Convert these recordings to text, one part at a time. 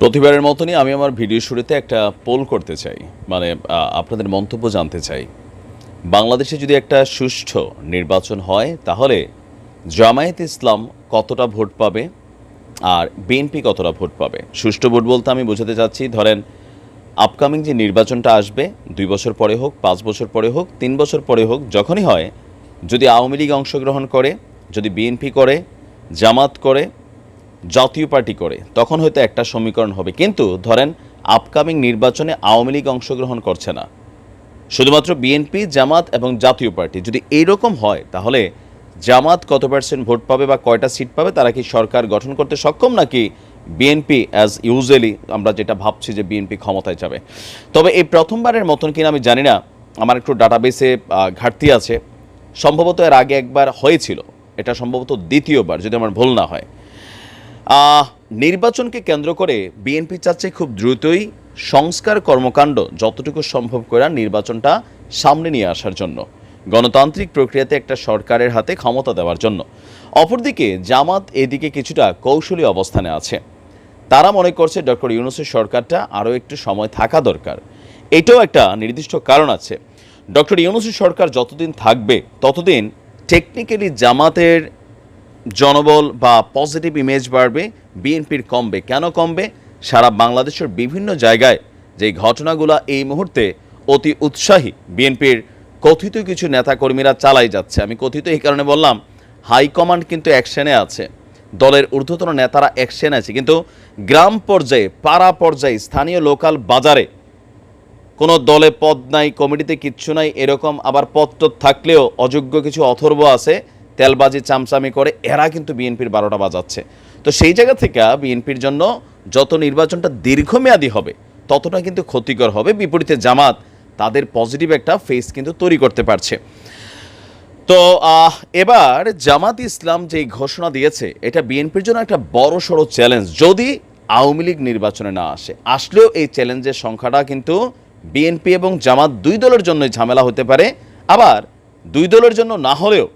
প্রতিবারের মতনই আমি আমার ভিডিও শুরুতে একটা পোল করতে চাই। মানে আপনাদের মন্তব্য জানতে চাই। বাংলাদেশে যদি একটা সুষ্ঠু নির্বাচন হয়, তাহলে জামায়াত ইসলাম কতটা ভোট পাবে? আর বিএনপি কতটা ভোট পাবে? সুষ্ঠু ভোট বলতে আমি বোঝাতে চাচ্ছি, ধরেন, আপকামিং যে নির্বাচনটা আসবে, দুই বছর পরে হোক, পাঁচ বছর পরে হোক, তিন বছর পরে হোক, যখনই হয়, যদি আওয়ামী লীগ অংশগ্রহণ করে, যদি বিএনপি করে, জামাত করে জাতীয় পার্টি করে, তখন হয়তো একটা সমীকরণ হবে। কিন্তু ধরেন আপকামিং নির্বাচনে আওয়ামী লীগ অংশগ্রহণ করছে না। শুধুমাত্র বিএনপি জামাত এবং জাতীয় পার্টি। যদি এইরকম হয়, তাহলে জামাত কত পার্সেন্ট ভোট পাবে বা কয়টা সিট পাবে, তারা কি সরকার গঠন করতে সক্ষম নাকি বিএনপি অ্যাজ ইউজুয়ালি আমরা যেটা ভাবছি যে বিএনপি ক্ষমতায় যাবে? তবে এই প্রথমবারের মতন কিনা আমি জানি না। আমার একটু ডাটাবেসে ঘাটতি আছে। সম্ভবত এর আগে একবার হয়েছিল। এটা সম্ভবত দ্বিতীয়বার, যদি আমার ভুল না হয়। নির্বাচনকে কেন্দ্র করে বিএনপি চাচ্ছে খুব দ্রুতই সংস্কার কর্মকাণ্ড যতটুকু সম্ভব করে নির্বাচনটা সামনে নিয়ে আসার জন্য, গণতান্ত্রিক প্রক্রিয়াতে একটা সরকারের হাতে ক্ষমতা দেওয়ার জন্য। অপরদিকে জামাত এদিকে কিছুটা কৌশলী অবস্থানে আছে। তারা মনে করছে ডক্টর ইউনুসের সরকারটা আরও একটু সময় থাকা দরকার। এটাও একটা নির্দিষ্ট কারণ আছে। ডক্টর ইউনুসের সরকার যতদিন থাকবে, ততদিন টেকনিক্যালি জামাতের জনবল বা পজিটিভ ইমেজ বাড়বে, বিএনপির কমবে। কেন কমবে? সারা বাংলাদেশের বিভিন্ন জায়গায় যে ঘটনাগুলো এই মুহূর্তে অতি উৎসাহী বিএনপির কথিত কিছু নেতাকর্মীরা চালাই যাচ্ছে। আমি কথিত এই কারণে বললাম হাইকমান্ড কিন্তু অ্যাকশনে আছে। দলের ঊর্ধ্বতন নেতারা অ্যাকশনে আছে। কিন্তু গ্রাম পর্যায়ে, পাড়া পর্যায়ে, স্থানীয় লোকাল বাজারে কোনো দলে পদ নাই, কমিটিতে কিচ্ছু নাই, এরকম আবার পদ থাকলেও অযোগ্য কিছু অথর্ব আছে। তেলবাজি, চামচামি করে এরা কিন্তু বিএনপির বারোটা বাজাচ্ছে। তো সেই জায়গা থেকে বিএনপির জন্য যত নির্বাচনটা দীর্ঘমেয়াদী হবে, ততটা কিন্তু ক্ষতিকর হবে। বিপরীতে জামাত তাদের পজিটিভ একটা ফেস কিন্তু তৈরি করতে পারছে। তো এবার জামাত ইসলাম যে ঘোষণা দিয়েছে, এটা বিএনপির জন্য একটা বড় সড়ো চ্যালেঞ্জ যদি আওয়ামী লীগ নির্বাচনে না আসে, আসলেও এই চ্যালেঞ্জের সংখ্যাটা কিন্তু বিএনপি এবং জামাত দুই দলের জন্যই ঝামেলা হতে পারে। আবার দুই দলের জন্য না হলেও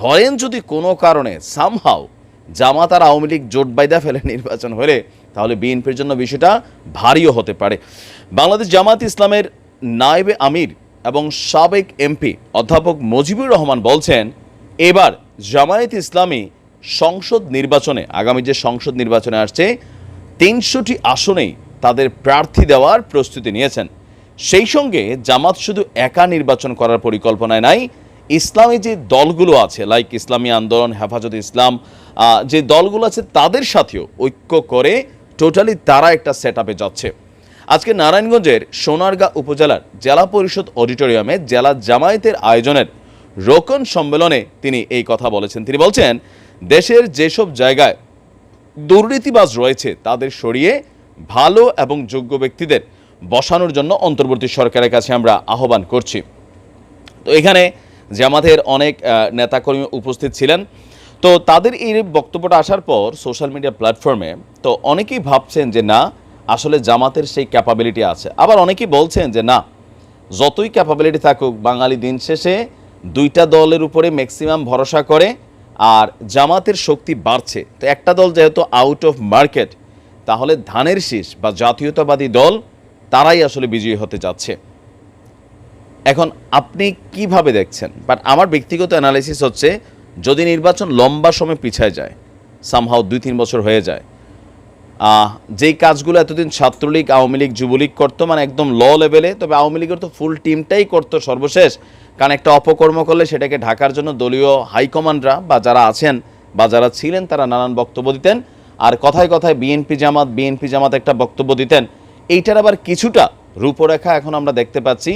ধরেন যদি কোনো কারণে সামহাও জামাত আর আওয়ামী লীগ জোট বাইদা ফেলে নির্বাচন হলে, তাহলে বিএনপির জন্য বিষয়টা ভারীও হতে পারে। বাংলাদেশ জামাত ইসলামের নায়েবে আমির এবং সাবেক এমপি অধ্যাপক মজিবুর রহমান বলছেন, এবার জামায়াত ইসলামী সংসদ নির্বাচনে, আগামী যে সংসদ নির্বাচনে আসছে, তিনশোটি আসনেই তাদের প্রার্থী দেওয়ার প্রস্তুতি নিয়েছেন। সেই সঙ্গে জামাত শুধু একা নির্বাচন করার পরিকল্পনায় নাই ইসলামী যে দলগুলো আছে লাইক ইসলামী আন্দোলন, হেফাজত ইসলাম যে দলগুলো আছে তাদের সাথেও ঐক্য করে টোটালি তারা একটা সেট যাচ্ছে। আজকে নারায়ণগঞ্জের সোনারগাঁ উপজেলার জেলা পরিষদ অডিটোরিয়ামে জেলা জামায়াতের আয়োজনের রোকন সম্মেলনে তিনি এই কথা বলেছেন। তিনি বলছেন, দেশের যেসব জায়গায় দুর্নীতিবাজ রয়েছে, তাদের সরিয়ে ভালো এবং যোগ্য ব্যক্তিদের বসানোর জন্য অন্তর্বর্তী সরকারের কাছে আমরা আহ্বান করছি। তো এখানে জামাতের অনেক নেতাকর্মী উপস্থিত ছিলেন। তো তাদের এই বক্তব্যটা আসার পর সোশ্যাল মিডিয়া প্ল্যাটফর্মে তো অনেকেই ভাবছেন যে না, আসলে জামাতের সেই ক্যাপাবিলিটি আছে। আবার অনেকেই বলছেন যে না, যতই ক্যাপাবিলিটি থাকুক, বাঙালি দিন শেষে দুইটা দলের উপরে ম্যাক্সিমাম ভরসা করে আর জামাতের শক্তি বাড়ছে। তো একটা দল যেহেতু আউট অফ মার্কেট তাহলে ধানের শীষ বা জাতীয়তাবাদী দল, তারাই আসলে বিজয়ী হতে যাচ্ছে। এখন আপনি কীভাবে দেখছেন? বাট আমার ব্যক্তিগত অ্যানালাইসিস হচ্ছে, যদি নির্বাচন লম্বা সময় পিছায় যায় সামহাও দুই, তিন বছর হয়ে যায় যেই কাজগুলো এতদিন ছাত্রলীগ, আওয়ামী লীগ, যুবলীগ করতো মানে একদম ল লেভেলে তবে আওয়ামী লীগের তো ফুল টিমটাই করতো সর্বশেষ। কারণ একটা অপকর্ম করলে সেটাকে ঢাকার জন্য দলীয় হাইকমান্ডরা বা যারা আছেন বা যারা ছিলেন, তারা নানান বক্তব্য দিতেন। আর কথায় কথায় বিএনপি জামাত বিএনপি জামাত একটা বক্তব্য দিতেন। এইটার আবার কিছুটা রূপরেখা এখন আমরা দেখতে পাচ্ছি।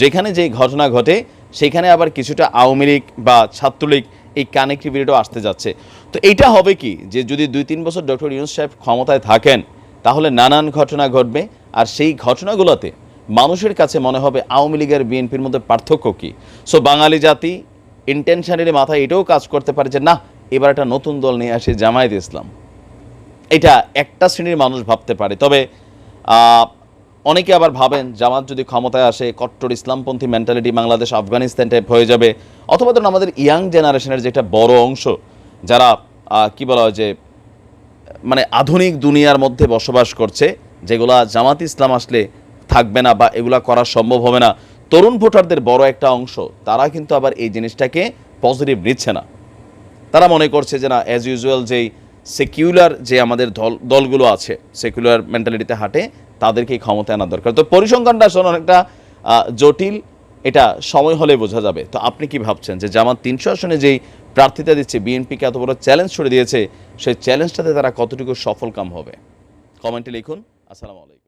যেখানে যেই ঘটনা ঘটে, সেখানে আবার কিছুটা আওয়ামী লীগ বা ছাত্রলীগ এই কানেক্টিভিটিটাও আসতে যাচ্ছে। তো এইটা হবে কি? যে যদি দুই তিন বছর ডক্টর ইউনুস সাহেব ক্ষমতায় থাকেন, তাহলে নানান ঘটনা ঘটবে। আর সেই ঘটনাগুলোতে মানুষের কাছে মনে হবে আওয়ামী লীগের বিএনপির মধ্যে পার্থক্য কী? সো বাঙালি জাতি ইন্টেনশনালি মাথায় এটাও কাজ করতে পারে যে, না, এবার একটা নতুন দল নিয়ে আসে জামায়াত ইসলাম। এটা একটা শ্রেণির মানুষ ভাবতে পারে। তবে অনেকে আবার ভাবেন জামাত যদি ক্ষমতায় আসে, কট্টর ইসলামপন্থী মেন্টালিটি বাংলাদেশ, আফগানিস্তান টাইপ হয়ে যাবে। অথবা ধরুন আমাদের ইয়াং জেনারেশনের যে একটা বড় অংশ, যারা কি বলা হয় যে মানে আধুনিক দুনিয়ার মধ্যে বসবাস করছে, যেগুলা জামাত ইসলাম আসলে থাকবে না বা এগুলা করা সম্ভব হবে না, তরুণ ভোটারদের বড় একটা অংশ, তারা কিন্তু আবার এই জিনিসটাকে পজিটিভ নিচ্ছে না। তারা মনে করছে যে না অ্যাজ ইউজুয়াল যেই সেকিউলার যে আমাদের দল দলগুলো আছে সেকুলার মেন্টালিটিতে হাঁটে তাদেরকেই ক্ষমতায় আনা দরকার। তো পরিসংখ্যানটা আসলে অনেকটা জটিল, এটা সময় হলে বোঝা যাবে। তো আপনি কি ভাবছেন যে জামাত তিনশো আসনে যেই প্রার্থিতা দিচ্ছে, বিএনপিকে এত বড় চ্যালেঞ্জ ছড়ে দিয়েছে, সেই চ্যালেঞ্জটাতে তারা কতটুকু সফল কাম হবে? কমেন্টে লিখুন। আসসালামু আলাইকুম।